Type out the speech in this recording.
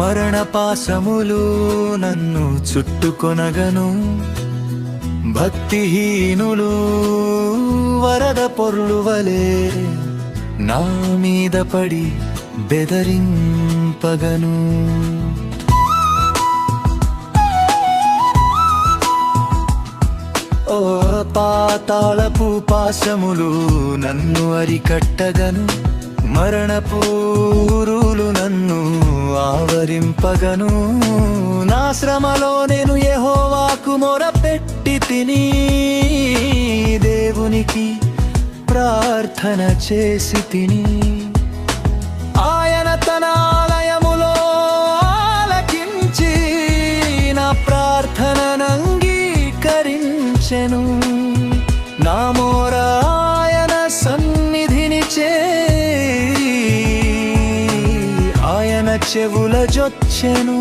మరణ పాశములు నన్ను చుట్టుకొనగను. భక్తిహీనులు వరద పొర్లువలే నా మీద పడి బెదరింపగను. ఓ పాతాళపు పాశములు నన్ను అరికట్టగను. మరణపూరులు నన్ను సాగను నా శ్రమలో నేను కుమొర పెట్టి తిని దేవునికి ప్రార్థన చేసి తిని. ఆయన తన ఆలయములో ఆలకించి నా ప్రార్థన అంగీకరించెను. నా మోరా చెవుల జొచ్చెను